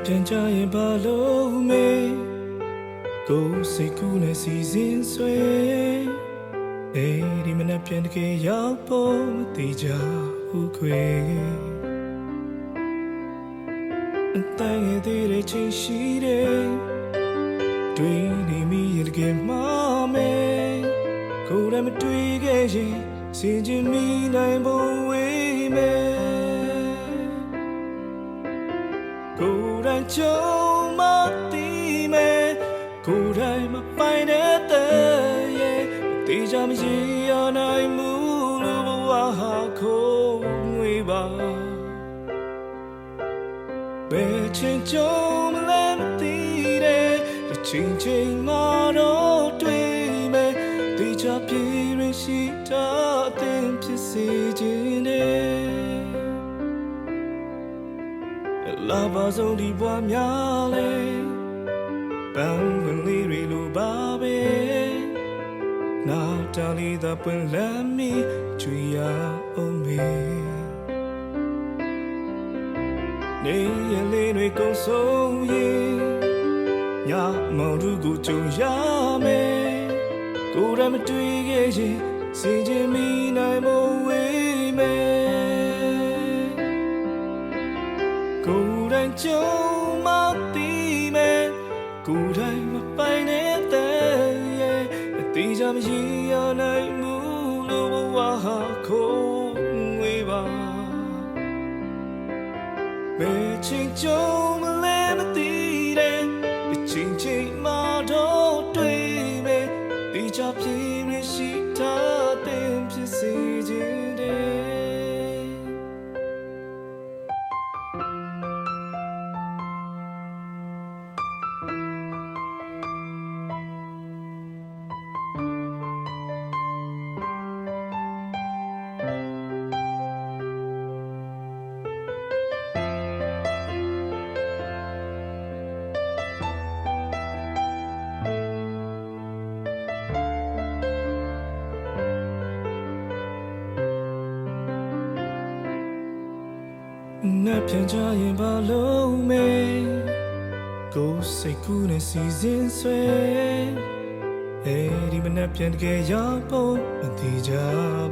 နဲ့ပြန်ကြရင်ဘာလို့မေကိုယ်စိတ်ကူးနဲ့စီစဉ်ဆွဲအေးဒီမနဲ့ပြန်တကယ်ရောက်ဖို့မတိကြဘူးခွေအတိုင်းရတဲ့ချင်းရှိတယ်တွေ့နေမိရတကယ်မှမဲကိုယ်လည်းမတွေ့ခဲ့ရင်စင်ချင်မိနိုင်ဖို့ဝေးမဲ ကိုယ်တိုင်ကြုံမသိမဲ့ကိုယ်တိုင်မပိုင်တဲ့တဲ့ရဲ့မတိကြမရရနိုင်မှုလို့ဘဝဟာခုံငွေပါဘယ်ချင်းကြုံမလဲမသိတဲ့တစ်ချိန်ချိန်မှာ လာပါဆုံးဒီဘွားများလေပန်းဝင်လေးတွေလိုပါပဲနာတာလီသာပွင့်လမ်းမီချွေရအောင်မေနေရလေးတွေကုန်ဆုံးရင်ညမောင်တို့ကိုကြုံရမယ်ကိုယ်တိုင်မတွေ့ခဲ့ရင်စင်ကြင်မိနိုင်မဝေး တိုင်ကြုံမသိမဲ့ကိုယ်တိုင်မပိုင်တဲ့ရဲ့အတိအကျမရရနိုင်မှုလို့ဘဝဟာခုံငွေပါဘယ်ချိန်ကြုံမလဲမသိတဲ့အချိန်ချိန်မှတော့တွေ့မဲ့ဒီချပြေရရှိတာတဲ့ဖြစ်စေခြင်း တဲ့နဲ့ပြန်ကြရင်ဘာလို့မဲကိုယ်စိတ်ကူးနဲ့စီစဉ်ဆွဲအဲဒီမနဲ့ပြန်တကယ်ရောက်ဖို့မတိကြ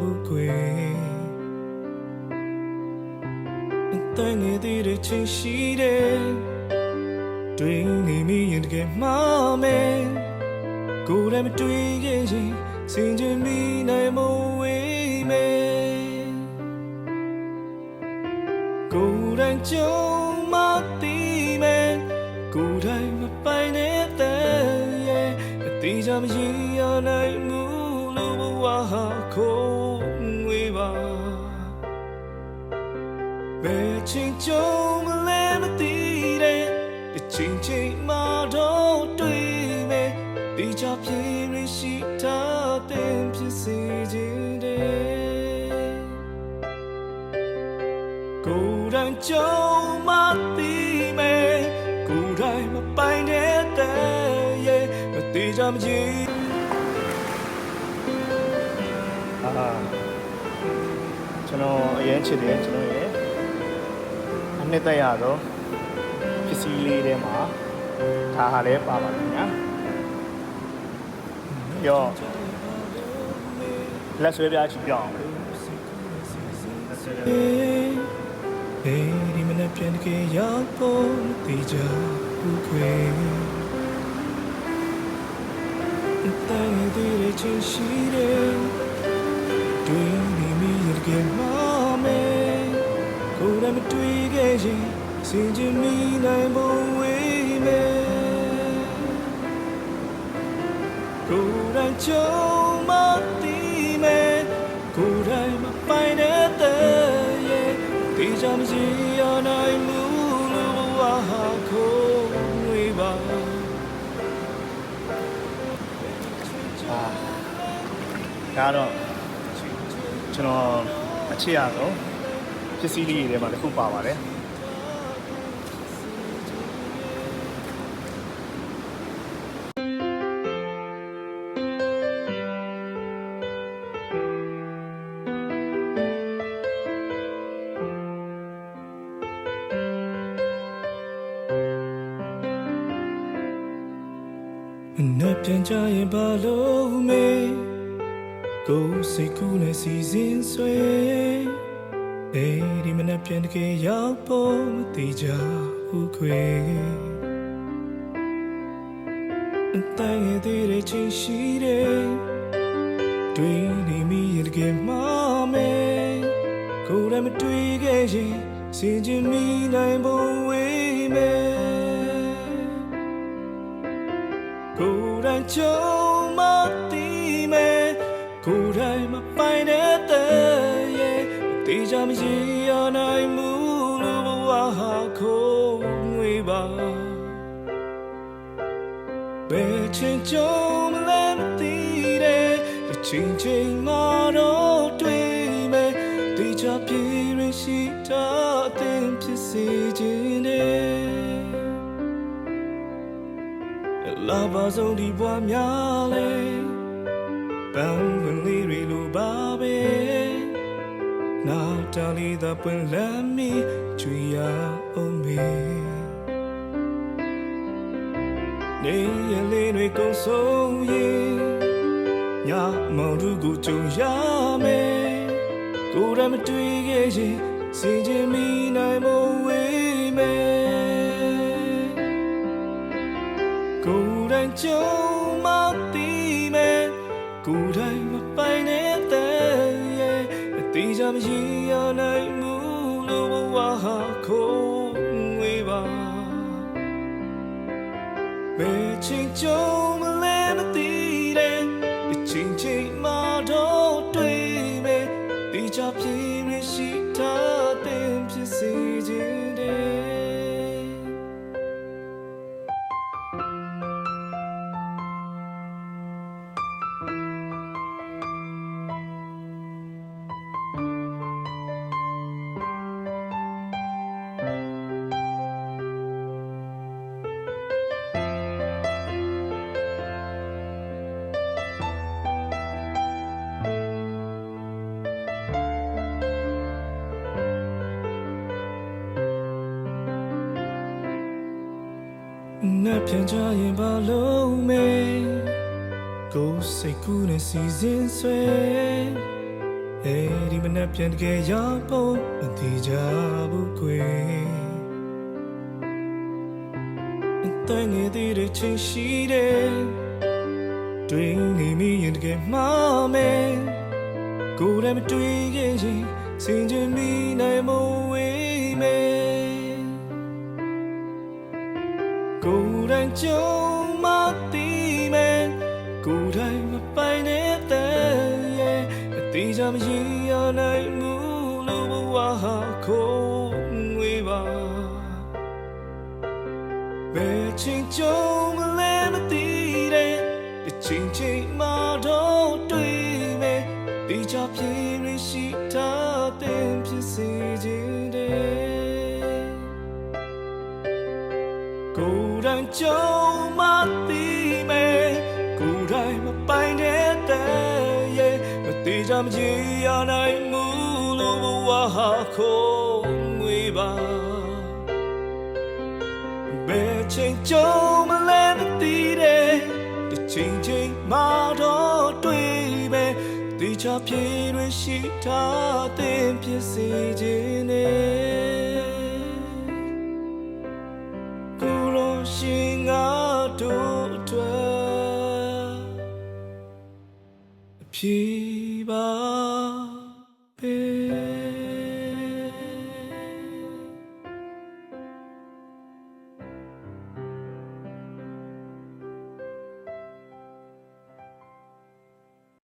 ဘူးကွယ်အတိုင်းငယ်သေးတဲ့ချင်းရှိတယ်တွေ့နေမိရင်တကယ်မှားမယ်ကိုယ်လည်းမတွေ့ခဲ့ရင်စင်ကြင်မိနိုင်မဝေးမယ် တိုင်ကြုံမသိမဲ့ကိုယ်တိုင်မပိုင်တဲ့ရဲ့အတိအကျမရရနိုင်မှုလို့ဘဝဟာခုံငွေပါဘယ်ချင်းကြုံမလဲမသိတဲ့အချင်းချင်းမှတော့တွေ့မဲ့ဒီချပြေရရှိတာတဲ့ဖြစ်စေခြင်းတဲ့ ကြုံမသိမဲ့ကိုယ်တိုင်မပိုင်တဲ့ရဲ့မသေးကြမကြီးအာကျွန်တော်အရင်ချစ်တယ်ကျွန်တော်ရဲ့အနှစ်သက်ရတော့ပစ္စည်းလေးထဲမှာဒါဟာလည်းပါပါခင်ဗျာရောလက်ဆွဲပြားချီပြောင်းလက်ဆွဲပြား အေးဒီမနေ့ပြန်တကယ်ရောက်ဖို့မသေးကြဘူးခွေအတိုင်းသေးတဲ့ချင်းရှိတယ်တွေ့နေမိရတကယ်မှမဲကိုယ်လည်းမတွေ့ခဲ့ရင်စင်ကြင်မိနိုင်ဖို့ဝေးမယ်ကိုယ်တိုင်ကြုံ အာဒါတော့ကျွန်တော်အချစ်ရတော့ပစ္စည်းလေးတွေထဲမှာတစ်ခုပါပါတယ် ကြရင်ဘာလို့မေးကိုယ်စိတ်ကူးနဲ့စီစဉ်ဆွဲအဲဒီမနဲ့ပြန်တကယ်ရောက်ဖို့မတိကြဘူးခွေအတိုင်းရတဲ့ချင်းရှိတယ်တွေ့နေမိရင်တကယ်မှမဲကိုယ်လည်းမတွေ့ခဲ့ရင်စင်ချင်မိနိုင်ဖို့ဝေးမ ကြုံမသိမဲ့ကိုယ်တိုင်မပိုင်တဲ့တဲ့ရဲ့မတေချာမရရနိုင်မှုလို့ဘဝဟာခုံငွေပါဘယ်ချင်းကြုံမလဲမသိတဲ့ဒီချင်းချင်းမှာ လာပါဆုံးဒီဘွားများလေပန်းဝင်လေးတွေလိုပါပဲနာတာလီသာပွင့်လမ်းမီချွေရအောင်မေနေရလေးတွေကုန်ဆုံးရင်ညမောင်တို့ကိုကြုံရမယ်ကိုယ်တိုင်မတွေ့ခဲ့ရင်စင်ကြင်မိနိုင်မဝေးမယ် တိုင်ကြုံမသိမဲ့ကိုယ်တိုင်မပိုင်တဲ့ရဲ့အတိအကျမရရနိုင်မှုလို့ဘဝဟာခုံငွေပါဘယ်ချ ပြန်ကြရင်ဘာလို့မဲကိုယ်စိတ်ကူးနဲ့စီစဉ်ဆွဲအဲဒီမနဲ့ပြန်တကယ်ရောက်ဖို့မတိကြဘူးကွယ်အတိုင်းငယ်သေးတဲ့ချင်းရှိတယ်တွေ့နေမိရင်တကယ်မှားမယ်ကိုယ်လည်းမတွေ့ခဲ့ရင်စင်ကြင်မိနိုင်မဝေးမယ် တိုင်ကြုံမသိမဲ့ကိုယ်တိုင်မပိုင်တဲ့ရဲ့အတိအကျမရရနိုင်မှုလို့ဘဝဟာခုံငွေပါဘယ်ချင်းကြုံ မကြည်ရနိုင်မှုလို့ဘဝဟာခုံငွေပါဘယ်ချိန်ကြုံမလဲမသိတဲ့ဒီချိန်ချိန်မှတော့တွေ့မဲ့တေချာပြေရရှိတာတဲ့ဖြစ်စေခြင်းနဲ့ကိုယ်တော်ရှင်ငါတို့အတွက်အ ပြေပါ